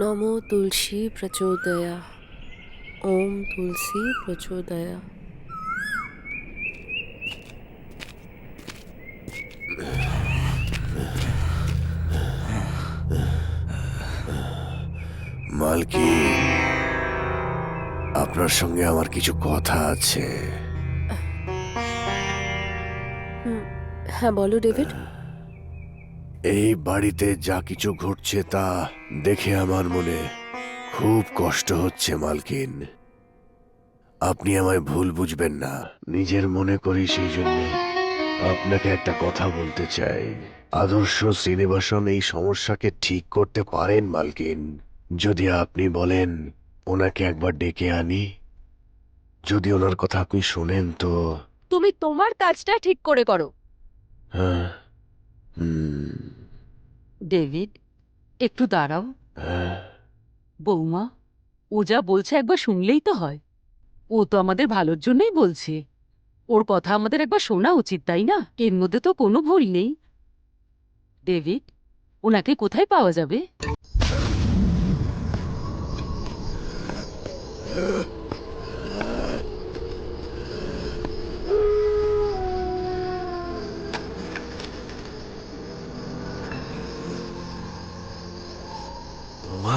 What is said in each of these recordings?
নমো তুলসী প্রচোদয়া ওম তুলসী প্রচোদয়া মালকি আপনার সঙ্গে আমার কিছু কথা আছে। হ্যাঁ বলো ডেভিড। এই বাড়িতে যা কিছু ঘটছে তা দেখে আমার মনে খুব কষ্ট হচ্ছে মালকিন। আপনি আমায় ভুল বুঝবেন না। নিজের মনে করি সেই জন্য আপনাকে একটা কথা বলতে চাই। আদর্শ শ্রীনিবাসন এই সমস্যাকে ঠিক করতে পারেন মালকিন। যদি আপনি বলেন ওনাকে একবার ডেকে আনি। যদি ওনার কথা আপনি শোনেন তো তুমি তোমার কাজটা ঠিক করে করো। হ্যাঁ হুম। ডেভিড, একটু দাঁড়াও। বৌমা, ও যা বলছে একবার শুনলেই তো হয়। ও তো আমাদের ভালোর জন্যই বলছে। ওর কথা আমাদের একবার শোনা উচিত, তাই না? এর মধ্যে তো কোনো ভুল নেই। ডেভিড, ওনাকে কোথায় পাওয়া যাবে?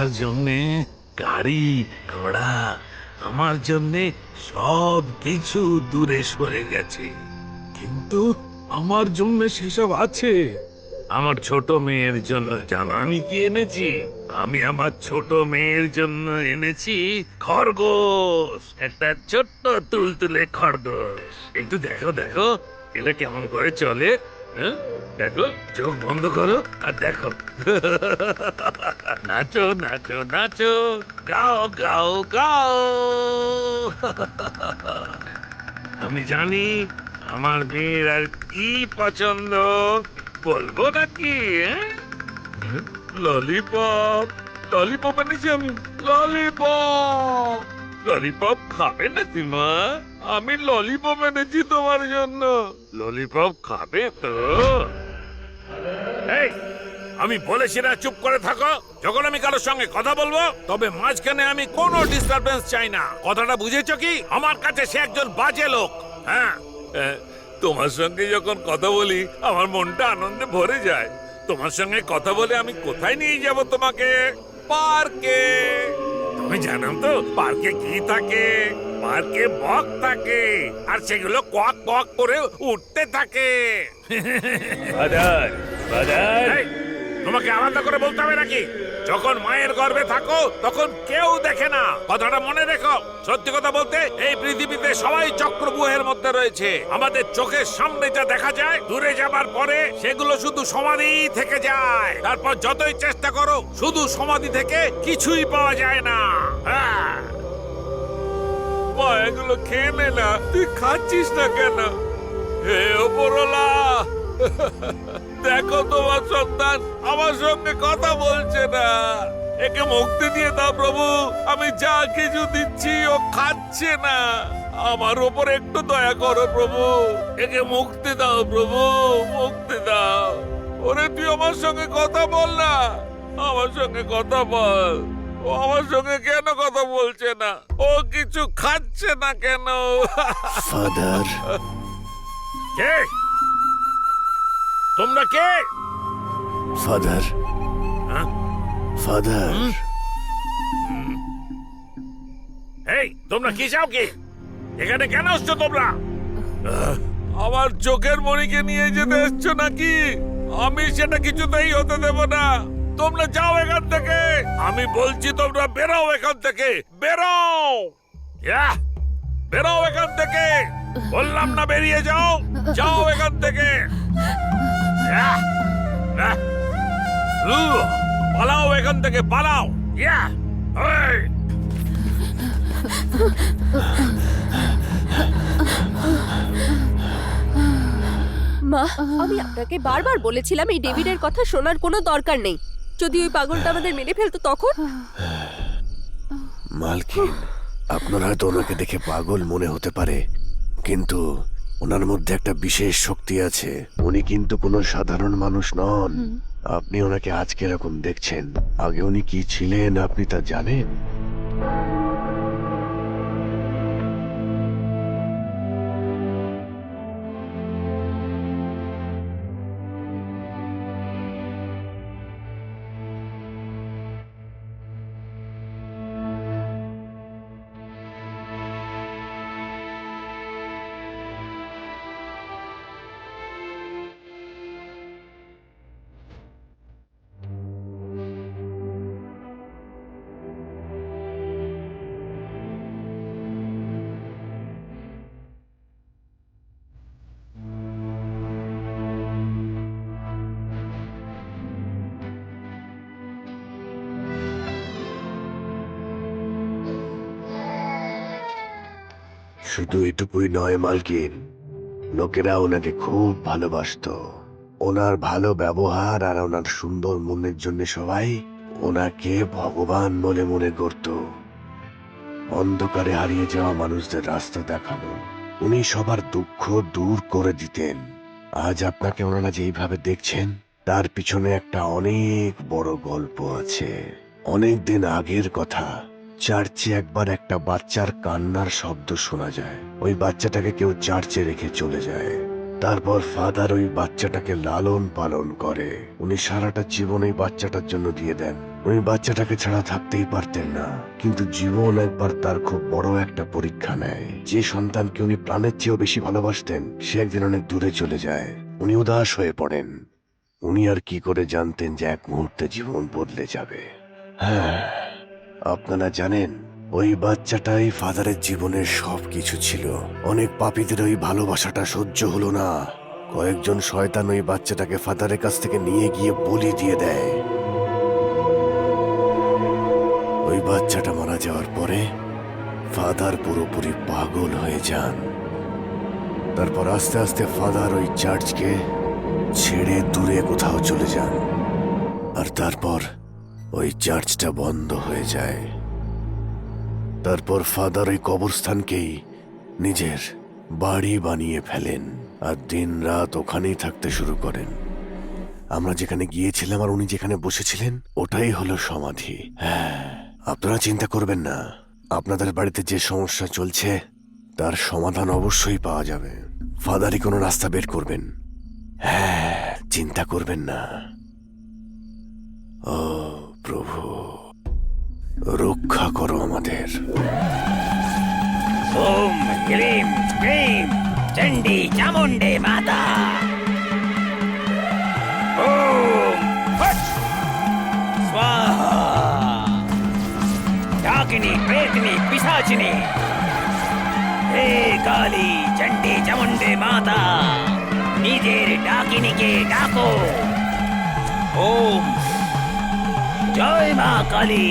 তোমার জন্যে গাড়ি, ঘোড়া, আমার জন্যে সব কিছু দূরে সরে গেছে। কিন্তু আমার জন্য সেসব আছে। আমার ছোট মেয়ের জন্য জানো আমি কি এনেছি? আমি আমার ছোট মেয়ের জন্য এনেছি খরগোশ। একটা ছোট্ট তুলতুলে খরগোশ। একটু দেখো দেখো, এটা কেমন করে চলে? হ্যাঁ? দেখো, চোখ বন্ধ করো আর দেখো। নাচো নাচো নাচো। গাও গাও গাও। আমি জানি আমার মেয়ের আর কি পছন্দ। বলব নাকি ললিপপ। ললিপপ এনেছি আমি ললিপপ। ললিপপ খাবে না মা? আমি ললিপপ এনেছি তোমার জন্য। ললিপপ খাবে তো? এই আমি বলেছি না চুপ করে থাকো। যখন আমি কারোর সঙ্গে কথা বলব তবে মাঝখানে আমি কোনো ডিস্টারবেন্স চাই না। কথাটা বুঝেছ কি? আমার কাছে সে একজন বাজে লোক। হ্যাঁ? তোমার সঙ্গে যখন কথা বলি আমার মনটা আনন্দে ভরে যায়। তোমার সঙ্গে কথা বলে আমি কোথায় নিয়ে যাব তোমাকে? পার্কে। তুমি জানাম তো পার্কে কি থাকে? পার্কে বক থাকে আর সেগুলো কক কক করে উঠতে থাকে। তোমাকে আলাদা করে বলতে হবে নাকি? যখন মায়ের গর্ভে থাকো, তখন কেউ দেখে না। কথাটা মনে রেখো। সত্যি কথা বলতে, এই পৃথিবীতে সবাই চক্রবুহের মধ্যে রয়েছে। আমাদের চোখের সামনে যা দেখা যায়, দূরে যাবার পরে সেগুলো শুধু সমাধি থেকে যায়। তারপর যতই চেষ্টা করো, শুধু সমাধি থেকে কিছুই পাওয়া যায় না। হ্যাঁ। এগুলো খেয়ে নে না। তুই খাচ্ছিস না কেন? হে ওপরলা দেখো তোমার সন্তান আমার সঙ্গে কথা বলছে না। একে মুক্তি দিয়ে দাও প্রভু আমি যা কিছু দিচ্ছি ও খাচ্ছে না। আমার ওপর একটু দয়া করো প্রভু একে মুক্তি দাও প্রভু মুক্তি দাও। ওরে তুই আমার সঙ্গে কথা বল না আমার সঙ্গে কথা বল। ও আমার সঙ্গে কেন কথা বলছে না? ও কিছু খাচ্ছে না কেন? ফাদার কে? তোমরা কে? ফাদার। হ্যাঁ? ফাদার। এই তোমরা কি চাও কি? এখানে কেন আসছো তোমরা? আমার চোখের মণিকে নিয়ে যেতে এসছো নাকি? আমি সেটা কিছুতেই হতে দেব না। তোমরা যাও এখান থেকে। আমি বলছি তোমরা বেরাও এখান থেকে। বেরাও! ইয়াহ, বেরাও এখান থেকে। বললাম না বেরিয়ে যাও। যাও এখান থেকে। এখান থেকে পালাও। মা আমি আপনাকে বারবার বলেছিলাম এই ডেভিডের কথা শোনার কোনো দরকার নেই। যদি ওই পাগলটা আমাদের মেরে ফেলতো তখন? মালকিন আপনার হয়তো ওনাকে দেখে পাগল মনে হতে পারে কিন্তু ওনার মধ্যে একটা বিশেষ শক্তি আছে। উনি কিন্তু কোনো সাধারণ মানুষ নন। আপনি ওনাকে আজকে এরকম দেখছেন আগে উনি কি ছিলেন আপনি তা জানেন শুধু এটুকুই নয়, মালকিন। লোকেরা ওনাকে খুব ভালোবাসতো। ওনার ভালো ব্যবহার আর ওনার সুন্দর মনের জন্য সবাই ওনাকে ভগবান বলে মনে করত। অন্ধকারে হারিয়ে যাওয়া মানুষদের রাস্তা দেখানো। উনি সবার দুঃখ দূর করে দিতেন। আজ আপনাকে ওনারা যেইভাবে দেখছেন, তার পিছনে একটা অনেক বড় গল্প আছে। অনেক দিন আগের কথা। চার্চে একবার একটা বাচ্চার কান্নার শব্দ শোনা যায়। ওই বাচ্চাটাকে কেউ চার্চে রেখে চলে যায়। তারপর ফাদার ওই বাচ্চাটাকে লালন পালন করে। উনি সারাটা জীবন ওই বাচ্চাটার জন্য দিয়ে দেন। উনি বাচ্চাটাকে ছাড়া থাকতেই পারতেন না। কিন্তু জীবন একবার তার খুব বড় একটা পরীক্ষা নেয়। যে সন্তানকে উনি প্রাণের চেয়েও বেশি ভালোবাসতেন, সে একদিন অনেক দূরে চলে যায়। উনি উদাস হয়ে পড়েন। উনি আর কি করে জানতেন যে এক মুহূর্তে জীবন বদলে যাবে। হ্যাঁ। আপনারা জানেন, ওই বাচ্চাটাই ফাদারের জীবনের সব কিছু ছিল। অনেক পাপীদের ওই ভালোবাসাটা সহ্য হলো না। কয়েকজন শয়তান ওই বাচ্চাটাকে ফাদারের কাছ থেকে নিয়ে গিয়ে বলি দিয়ে দেয়। ওই বাচ্চাটা মারা যাওয়ার পরে ফাদার পুরোপুরি পাগল হয়ে যান। তারপর আস্তে আস্তে ফাদার ওই চার্চকে ছেড়ে দূরে কোথাও চলে যান। আর তারপর ওই চার্চটা বন্ধ হয়ে যায়। তারপর ফাদার ওই কবরস্থানকেই নিজের বাড়ি বানিয়ে ফেলেন আর দিন রাত ওখানেই থাকতে শুরু করেন। আমরা যেখানে গিয়েছিলাম আর উনি যেখানে বসেছিলেন, ওটাই হলো সমাধি। হ্যাঁ আপনারা চিন্তা করবেন না। আপনাদের বাড়িতে যে সমস্যা চলছে, তার সমাধান অবশ্যই পাওয়া যাবে। ফাদারই কোনো রাস্তা বের করবেন। হ্যাঁ চিন্তা করবেন না। ও প্রভু, রক্ষা করো আমাদের। ওম ক্লিম ক্লিম চণ্ডী চামুণ্ডে মাতা। ওম স্বাহা। ডাকিনী, প্রেতনী, পিসাচিনী। হে কালী, চণ্ডী চামুণ্ডে মাতা, নিজের ডাকিনীকে ডাকো। ওম জয় মা কালী।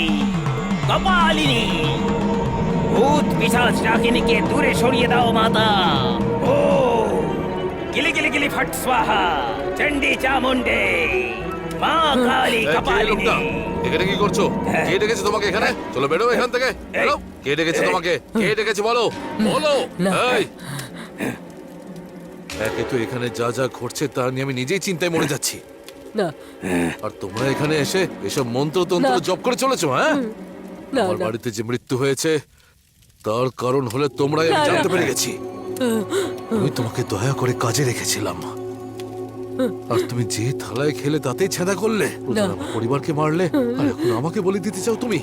কপালিনী ভূত পিসাচ ডাকিনীকে দূরে সরিয়ে দাও মাতা। ও গিলি গিলি গিলি ফট স্বাহা চণ্ডী চামুণ্ডে। মা কালী কপালিনী। এখানে কি করছ? কে ডেকেছে তোমাকে এখানে? চলো বেরো এখান থেকে। বেরো। কে ডেকেছে তোমাকে? কে ডেকেছে বলো? বলো। এই। একে তো এখানে যা যা ঘটছে তা নিয়ে আমি নিজেই চিন্তায় মরে যাচ্ছি। না। আর তোমরা এখানে এসে এসব মন্ত্রতন্ত্র। জপ করে চলেছো হ্যাঁ? আমার বাড়িতে যে মৃত্যু হয়েছে তার কারণ হলে তোমরাই আমি। জানতে পেরে গেছি। আমি তোমাকে দয়া করে কাজে রেখেছিলাম। আর তুমি যে থালায় খেলে তাতেই ছেদা করলে। পরিবারকে মারলে। আর এখন আমাকে বলে দিতে চাও তুমি?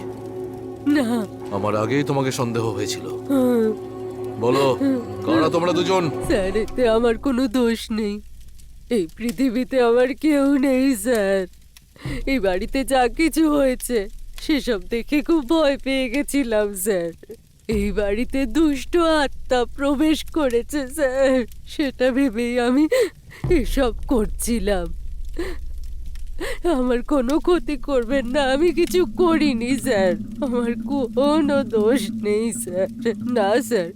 না। আমার আগেই তোমাকে সন্দেহ হয়েছিল। বলো কারা তোমরা দুজন? আমার কোনো দোষ নেই। এই পৃথিবীতে আমার কেউ নেই, স্যার। এই বাড়িতে যা কিছু হয়েছে, সেসব দেখে খুব ভয় পেয়ে গেছিলাম, স্যার। এই বাড়িতে দুষ্ট আত্মা প্রবেশ করেছে, স্যার। সেটা ভেবেই আমি এসব করছিলাম। আমার কোনো ক্ষতি করবেন না আমি কিছু করিনি স্যার। আমার কোনো দোষ নেই স্যার। না স্যার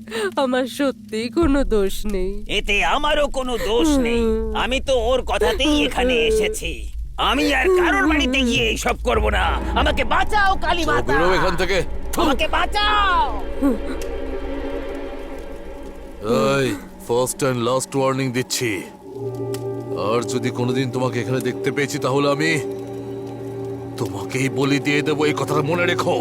আমার সত্যিই কোনো দোষ নেই। এতে আমারও কোনো দোষ নেই। আমি তো ওর কথাতেই এখানে এসেছি। আমি আর কারোর বাড়িতে গিয়ে সব করব না। আমাকে বাঁচাও কালী মাতা। বেরো এখান থেকে। আমাকে বাঁচাও। এই ফার্স্ট এন্ড লাস্ট ওয়ার্নিং দিচ্ছি। আর যদি কোনোদিন তোমাকে এখানে দেখতে পেয়েছি, তাহলে আমি তোমাকেই বলি দিয়ে দেবো। এই কথাটা মনে রেখো।